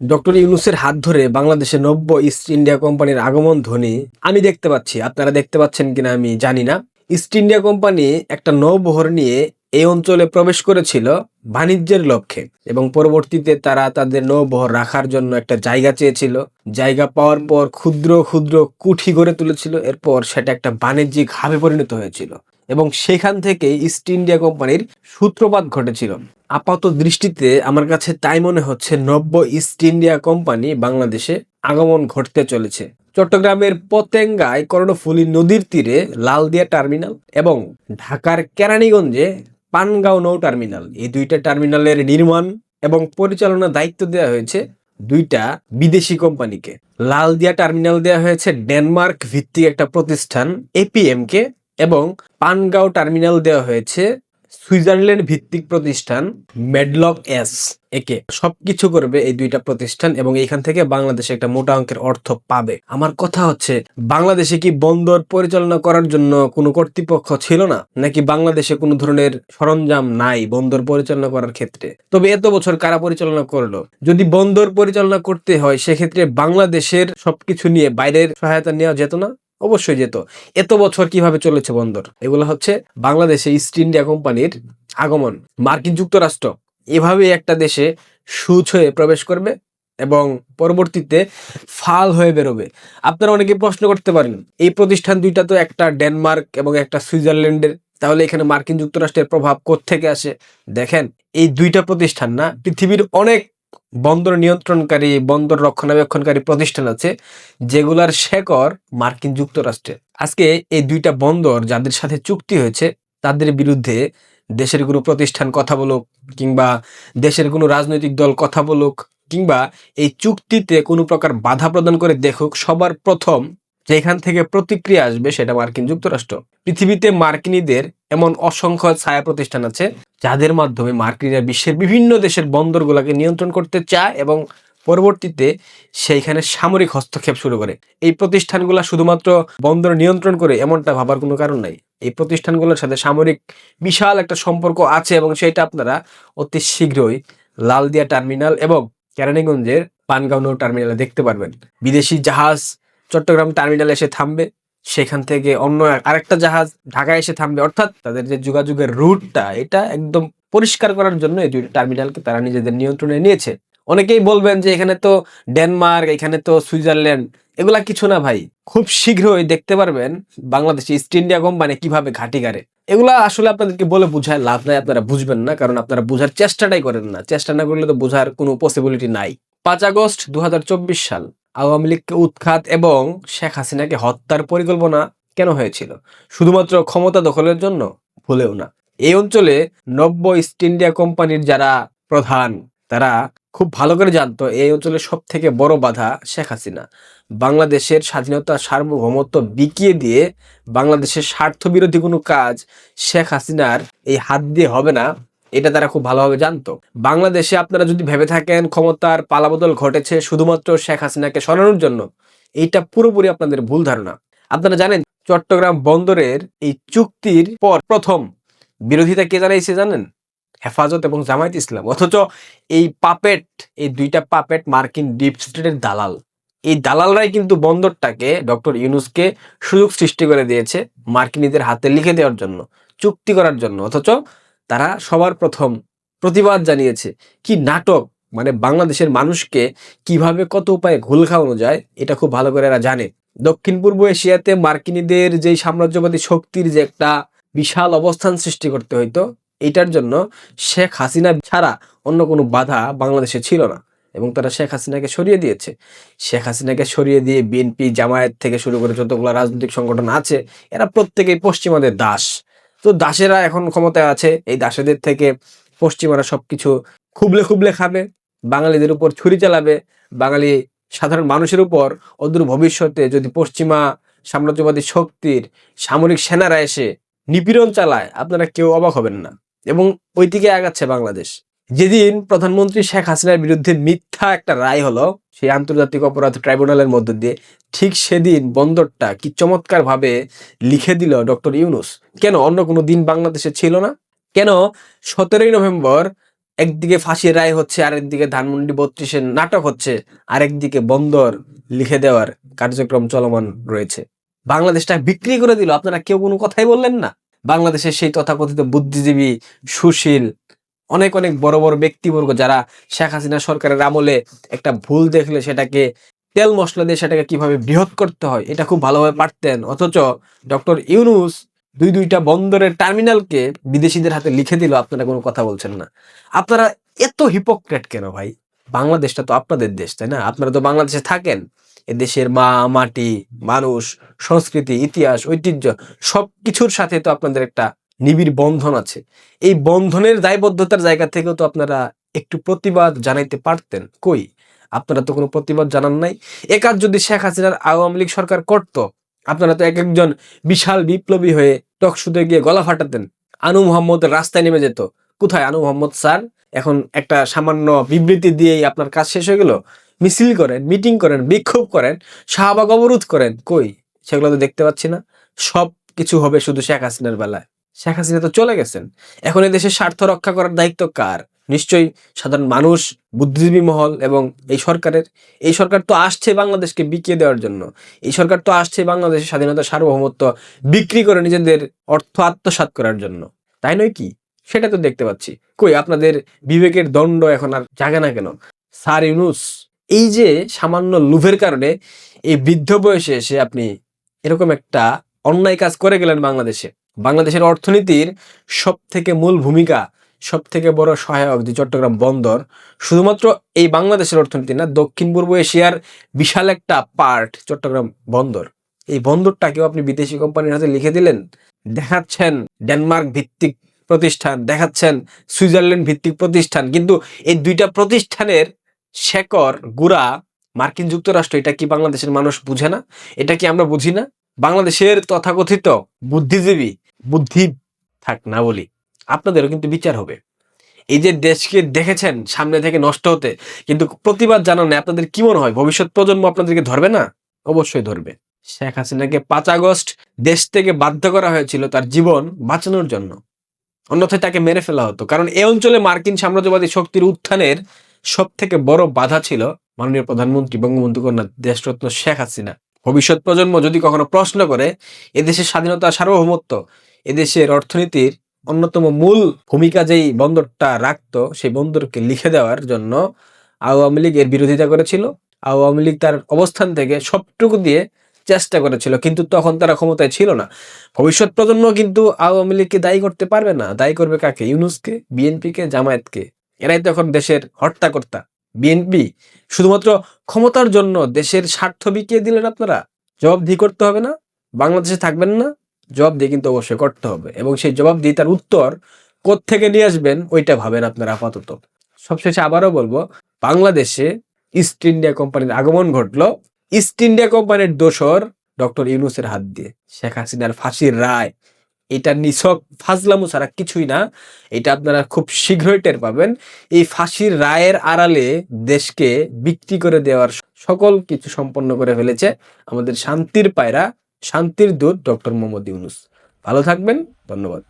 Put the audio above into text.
Doctor ইউনুসের হাত ধরে বাংলাদেশে নব্য ইস্ট ইন্ডিয়া কোম্পানির আগমন ধ্বনি আমি দেখতে পাচ্ছি। আপনারা দেখতে পাচ্ছেন কিনা আমি জানি না। ইস্ট ইন্ডিয়া কোম্পানি একটা নৌবহর নিয়ে এই অঞ্চলে প্রবেশ করেছিল বাণিজ্যের লক্ষ্যে এবং পরবর্তীতে তারা তাদের নৌবহর রাখার জন্য একটা জায়গা চেয়েছিল। জায়গা পাওয়ার পর ক্ষুদ্র ক্ষুদ্র কুঠি গড়ে তুলেছিল। এরপর সেটা একটা বাণিজ্যিক হাবে পরিণত হয়েছিল। এবং সেখান থেকে ইস্ট ইন্ডিয়া কোম্পানির সূত্রপাত ঘটেছিল। আপাত দৃষ্টিতে আমার কাছে তাই মনে হচ্ছে নব্য ইস্ট ইন্ডিয়া কোম্পানি বাংলাদেশে আগমন ঘটতে চলেছে। চট্টগ্রামের পতেঙ্গায় কর্ণফুলী নদীর তীরে লালদিয়া টার্মিনাল এবং ঢাকার কেরানীগঞ্জে পানগাঁও নৌ টার্মিনাল এই দুইটা টার্মিনালের নির্মাণ এবং পরিচালনার দায়িত্ব দেওয়া হয়েছে দুইটা বিদেশি কোম্পানিকে। লালদিয়া টার্মিনাল দেওয়া হয়েছে ডেনমার্ক ভিত্তিক একটা প্রতিষ্ঠান এপিএম কে এবং পানগাঁও টার্মিনাল দেওয়া হয়েছে সুইজারল্যান্ড ভিত্তিক প্রতিষ্ঠান মেডলক এস একে। সবকিছু করবে এই দুইটা প্রতিষ্ঠান এবং এখান থেকে বাংলাদেশে একটা মোটা অঙ্কের অর্থ পাবে। আমার কথা হচ্ছে, বাংলাদেশে কি বন্দর পরিচালনা করার জন্য কোনো কর্তৃপক্ষ ছিল না? নাকি বাংলাদেশে কোনো ধরনের সরঞ্জাম নাই বন্দর পরিচালনা করার ক্ষেত্রে? তবে এত বছর কারা পরিচালনা করল? যদি বন্দর পরিচালনা করতে হয়, সেক্ষেত্রে বাংলাদেশের সবকিছু নিয়ে বাইরের সহায়তা নেওয়া যেত না? অবশ্যই যেত। এত বছর কীভাবে চলেছে বন্দর? এগুলো হচ্ছে বাংলাদেশে ইস্ট ইন্ডিয়া কোম্পানির আগমন। মার্কিন যুক্তরাষ্ট্র এভাবে একটা দেশে সুচ হয়ে প্রবেশ করবে এবং পরবর্তীতে ফাল হয়ে বেরোবে। আপনারা অনেকে প্রশ্ন করতে পারেন, এই প্রতিষ্ঠান দুইটা তো একটা ডেনমার্ক এবং একটা সুইজারল্যান্ডের। তাহলে এখানে মার্কিন যুক্তরাষ্ট্রের প্রভাব থেকে আসে? দেখেন, এই দুইটা প্রতিষ্ঠান না, পৃথিবীর অনেক বন্দর নিয়ন্ত্রণকারী, বন্দর রক্ষণাবেক্ষণকারী প্রতিষ্ঠান আছে, যেগুলার শেকর মার্কিন যুক্তরাষ্ট্রে। আজকে এই দুইটা বন্দর যাদের সাথে চুক্তি হয়েছে, তাদের বিরুদ্ধে দেশের কোনো প্রতিষ্ঠান কথা বলুক, কিংবা দেশের কোনো রাজনৈতিক দল কথা বলুক, কিংবা এই চুক্তিতে কোনো প্রকার বাধা প্রদান করে দেখুক, সবার প্রথম যেখান থেকে প্রতিক্রিয়া আসবে সেটা মার্কিন যুক্তরাষ্ট্র। পৃথিবীতে মার্কিনীদের এমন অসংখ্য ছায়া প্রতিষ্ঠান আছে যাদের মাধ্যমে মার্কিনীরা বিশ্বের বিভিন্ন দেশের বন্দরগুলোকে নিয়ন্ত্রণ করতে চায় এবং পরবর্তীতে সেইখানে সামরিক হস্তক্ষেপ শুরু করে। এই প্রতিষ্ঠানগুলো শুধুমাত্র বন্দর নিয়ন্ত্রণ করে এমনটা ভাবার কোনো কারণ নাই। এই প্রতিষ্ঠানগুলোর সাথে সামরিক বিশাল একটা সম্পর্ক আছে এবং সেটা আপনারা অতি শীঘ্রই লালদিয়া টার্মিনাল এবং কেরানীগঞ্জের পানগাঁও টার্মিনালে দেখতে পারবেন। বিদেশি জাহাজ চট্টগ্রাম টার্মিনালে এসে থামবে, সেখান থেকে অন্য আরেকটা জাহাজ ঢাকায় এসে থামবে। অর্থাৎ তাদের যে যোগাযোগের রুটটা এটা একদম পরিষ্কার করার জন্য এই দুইটা টার্মিনালকে তারা নিজেদের নিয়ন্ত্রণে নিয়েছে। অনেকেই বলবেন যে এখানে তো ডেনমার্ক, এখানে তো সুইজারল্যান্ড, এগুলা কিছু না ভাই। খুব শীঘ্রই দেখতে পারবেন বাংলাদেশে ইস্ট ইন্ডিয়া কোম্পানি কীভাবে ঘাটি গাড়ে। এগুলা আসলে আপনাদেরকে বলে বুঝায় লাভ নাই, আপনারা বুঝবেন না, কারণ আপনারা বুঝার চেষ্টাটাই করেন না। চেষ্টা না করলে তো বোঝার কোনো পসিবিলিটি নাই। পাঁচ আগস্ট দু হাজার চব্বিশ সাল। আওয়ামী লীগকে উৎখাত এবং শেখ হাসিনাকে হত্যার পরিকল্পনা কেন হয়েছিল? শুধুমাত্র ক্ষমতা দখলের জন্য? ভুলেও না। এই অঞ্চলে নব্য ইস্ট ইন্ডিয়া কোম্পানির যারা প্রধান, তারা খুব ভালো করে জানতো এই অঞ্চলের সব থেকে বড় বাধা শেখ হাসিনা। বাংলাদেশের স্বাধীনতা সার্বভৌমত্ব বিকিয়ে দিয়ে বাংলাদেশের স্বার্থ বিরোধী কোনো কাজ শেখ হাসিনার এই হাত দিয়ে হবে না। এটা তারা খুব ভালোভাবে জানতো। বাংলাদেশে আপনারা যদি ভেবে থাকেন ক্ষমতার পালাবদল ঘটেছে শুধুমাত্র শেখ হাসিনাকে সরানোর জন্য এইটা পুরোপুরি আপনাদের ভুল ধারণা। আপনারা জানেন চট্টগ্রাম বন্দরের এই চুক্তির পর প্রথম বিরোধিতা কে জানাইছে জানেন? হেফাজত এবং জামায়াত ইসলাম। অথচ এই পাপেট, এই দুইটা পাপেট মার্কিন ডিপ স্টেটের দালাল। এই দালালরাই কিন্তু বন্দরটাকে ডক্টর ইউনুসকে সুযোগ সৃষ্টি করে দিয়েছে মার্কিনীদের হাতে লিখে দেওয়ার জন্য, চুক্তি করার জন্য। অথচ তারা সবার প্রথম প্রতিবাদ জানিয়েছে। কি নাটক? মানে বাংলাদেশের মানুষকে কীভাবে কত উপায়ে ঘুল খাওয়ানো যায়, এটা খুব ভালো করে এরা জানে। দক্ষিণ পূর্ব এশিয়াতে মার্কিনীদের যেই সাম্রাজ্যবাদী শক্তির যে একটা বিশাল অবস্থান সৃষ্টি করতে হইতো, এটার জন্য শেখ হাসিনা ছাড়া অন্য কোনো বাধা বাংলাদেশে ছিল না এবং তারা শেখ হাসিনাকে সরিয়ে দিয়েছে। শেখ হাসিনাকে সরিয়ে দিয়ে বিএনপি জামায়াত থেকে শুরু করে যতগুলো রাজনৈতিক সংগঠন আছে, এরা প্রত্যেকেই পশ্চিমাদের দাস। তো দাসেরা এখন ক্ষমতায় আছে, এই দাসেদের থেকে পশ্চিমারা সবকিছু খুবলে খুবলে খাবে, বাঙালিদের উপর ছুরি চালাবে, বাঙালি সাধারণ মানুষের উপর অদূর ভবিষ্যতে যদি পশ্চিমা সাম্রাজ্যবাদী শক্তির সামরিক সেনারা এসে নিপীড়ন চালায়, আপনারা কেউ অবাক হবেন না। এবং ওই দিকে আগাচ্ছে বাংলাদেশ। যেদিন প্রধানমন্ত্রী শেখ হাসিনার বিরুদ্ধে মিথ্যা একটা রায় হলো, সেই আন্তর্জাতিক অপরাধ ট্রাইব্যুনালের মধ্য দিয়ে, ঠিক সেদিন বন্দরটা কি চমৎকার ভাবে লিখে দিল ডক্টর ইউনুস। কেন? অন্য কোনো দিন বাংলাদেশে ছিল না। কেন? সতেরোই নভেম্বর একদিকে ফাঁসির রায় হচ্ছে, আরেকদিকে ধানমন্ডি বত্রিশের নাটক হচ্ছে, আরেকদিকে বন্দর লিখে দেওয়ার কার্যক্রম চলমান রয়েছে। বাংলাদেশটা বিক্রি করে দিল। আপনারা কেউ কোনো কথাই বললেন না। বাংলাদেশের সেই তথাকথিত বুদ্ধিজীবী সুশীল অনেক অনেক বড় বড় ব্যক্তিবর্গ যারা শেখ হাসিনা সরকারের আমলে একটা ভুল দেখলে সেটাকে তেল মশলা দিয়ে সেটাকে কীভাবে বৃহৎ করতে হয়, এটা খুব ভালোভাবে পারতেন। অথচ ডক্টর ইউনুস দুই, দুইটা বন্দরের টার্মিনালকে বিদেশিদের হাতে লিখে দিল, আপনারা কোনো কথা বলছেন না। আপনারা এত হিপোক্রেট কেন ভাই? বাংলাদেশটা তো আপনাদের দেশ, তাই না? আপনারা তো বাংলাদেশে থাকেন। এ দেশের মা, মাটি, মানুষ, সংস্কৃতি, ইতিহাস, ঐতিহ্য সব কিছুর সাথে তো আপনাদের একটা নিবিড় বন্ধন আছে। এই বন্ধনের দায়বদ্ধতার জায়গা থেকেও তো আপনারা একটু প্রতিবাদ জানাইতে পারতেন। কই? আপনারা তো কোনো প্রতিবাদ জানান নাই। এ কাজ যদি শেখ হাসিনার আওয়ামী লীগ সরকার করত, আপনারা তো এক একজন বিশাল বিপ্লবী হয়ে টকশুতে গিয়ে গলা ফাটাতেন। আনু মোহাম্মদ রাস্তায় নেমে যেত। কোথায় আনু মোহাম্মদ, স্যার? এখন একটা সামান্য বিবৃতি দিয়েই আপনার কাজ শেষ হয়ে গেল? মিছিল করেন, মিটিং করেন, বিক্ষোভ করেন, শাহবাগ অবরোধ করেন। কই? সেগুলো তো দেখতে পাচ্ছি না। সব কিছু হবে শুধু শেখ হাসিনার বেলায়। শেখ হাসিনা তো চলে গেছেন। এখন এই দেশের স্বার্থ রক্ষা করার দায়িত্ব কার? নিশ্চয়ই সাধারণ মানুষ, বুদ্ধিজীবী মহল এবং এই সরকারের। এই সরকার তো আসছে বাংলাদেশকে বিকিয়ে দেওয়ার জন্য। এই সরকার তো আসছে বাংলাদেশের স্বাধীনতা, সার্বভৌমত্ব বিক্রি করে নিজেদের অর্থ আত্মসাৎ করার জন্য। তাই নয় কি? সেটা তো দেখতে পাচ্ছি। কই, আপনাদের বিবেকের দণ্ড এখন আর জাগে না কেন? স্যার ইউনুস, এই যে সামান্য লোভের কারণে এই বৃদ্ধ বয়সে এসে আপনি এরকম একটা অন্যায় কাজ করে গেলেন বাংলাদেশে। বাংলাদেশের অর্থনীতির সব থেকে মূল ভূমিকা সব থেকে বড় সহায়ক যে চট্টগ্রাম বন্দর, শুধুমাত্র এই বাংলাদেশের অর্থনীতি না দক্ষিণ পূর্ব এশিয়ার বিশাল একটা পার্ট চট্টগ্রাম বন্দর। এই বন্দরটাকেও আপনি বিদেশি কোম্পানির হাতে লিখে দিলেন। দেখাচ্ছেন ডেনমার্ক ভিত্তিক প্রতিষ্ঠান, দেখাচ্ছেন সুইজারল্যান্ড ভিত্তিক প্রতিষ্ঠান, কিন্তু এই দুইটা প্রতিষ্ঠানের শেকর, গুড়া মার্কিন যুক্তরাষ্ট্র, এটা কি বাংলাদেশের মানুষ বুঝে না? এটা কি আমরা বুঝি না? বাংলাদেশের তথাকথিত বুদ্ধিজীবী বুদ্ধি থাক না বলি, আপনাদেরও কিন্তু বিচার হবে। এই যে দেশকে দেখেছেন, সামনে থেকে নষ্ট হতে, কিন্তু প্রতিবাদ জানানো আপনাদের কি মনে হয়? ভবিষ্যৎ প্রজন্ম আপনাদেরকে ধরবে না? অবশ্যই ধরবে। শেখ হাসিনাকে পাঁচ আগস্ট দেশ থেকে বাধ্য করা হয়েছিল তার জীবন বাঁচানোর জন্য। অন্যথায় তাকে মেরে ফেলা হতো। কারণ এই অঞ্চলে মার্কিন সাম্রাজ্যবাদী শক্তির উত্থানের সব থেকে বড় বাধা ছিল মাননীয় প্রধানমন্ত্রী বঙ্গবন্ধু কন্যা দেশরত্ন শেখ হাসিনা। ভবিষ্যৎ প্রজন্ম যদি কখনো প্রশ্ন করে এদেশের স্বাধীনতা সার্বভৌমত্ব এদেশের অর্থনীতির অন্যতম মূল ভূমিকা যেই বন্দরটা রাখত, সেই বন্দরকে লিখে দেওয়ার জন্য আওয়ামী লীগ এর বিরোধিতা করেছিল। আওয়ামী লীগ তার অবস্থান থেকে সবটুকু দিয়ে চেষ্টা করেছিল, কিন্তু তখন তারা ক্ষমতায় ছিল না। ভবিষ্যৎ প্রজন্ম কিন্তু আওয়ামী লীগকে দায়ী করতে পারবে না। দায়ী করবে কাকে? ইউনুসকে, বিএনপিকে, জামায়াতকে। এরাই তো এখন দেশের হর্তাকর্তা। বিএনপি শুধুমাত্র ক্ষমতার জন্য দেশের স্বার্থ বিকিয়ে দিলেন আপনারা? জবাবদিহি করতে হবে না? বাংলাদেশে থাকবেন না? জবাব দিয়ে কিন্তু অবশ্যই করতে হবে। এবং সেই জবাব দিয়ে তার উত্তর থেকে নিয়ে আসবেন, ওইটা ভাবেন আপনারা আপাতত। সবশেষে আবারও বলব, বাংলাদেশে ইস্ট ইন্ডিয়া কোম্পানির আগমন ঘটলো। ইস্ট ইন্ডিয়া কোম্পানির দোসর ডক্টর ইউনুসের হাত দিয়ে, শেখ হাসিনার ফাঁসির রায়। এটা নিছক ফাজলামু ছাড়া কিছুই না। এটা আপনারা খুব শীঘ্রই টের পাবেন। এই ফাঁসির রায়ের আড়ালে দেশকে বিক্রি করে দেওয়ার সকল কিছু সম্পন্ন করে ফেলেছে। আমাদের শান্তির পায়রা শান্তির দূত ডক্টর মোহাম্মদ ইউনুস। ভালো থাকবেন ধন্যবাদ।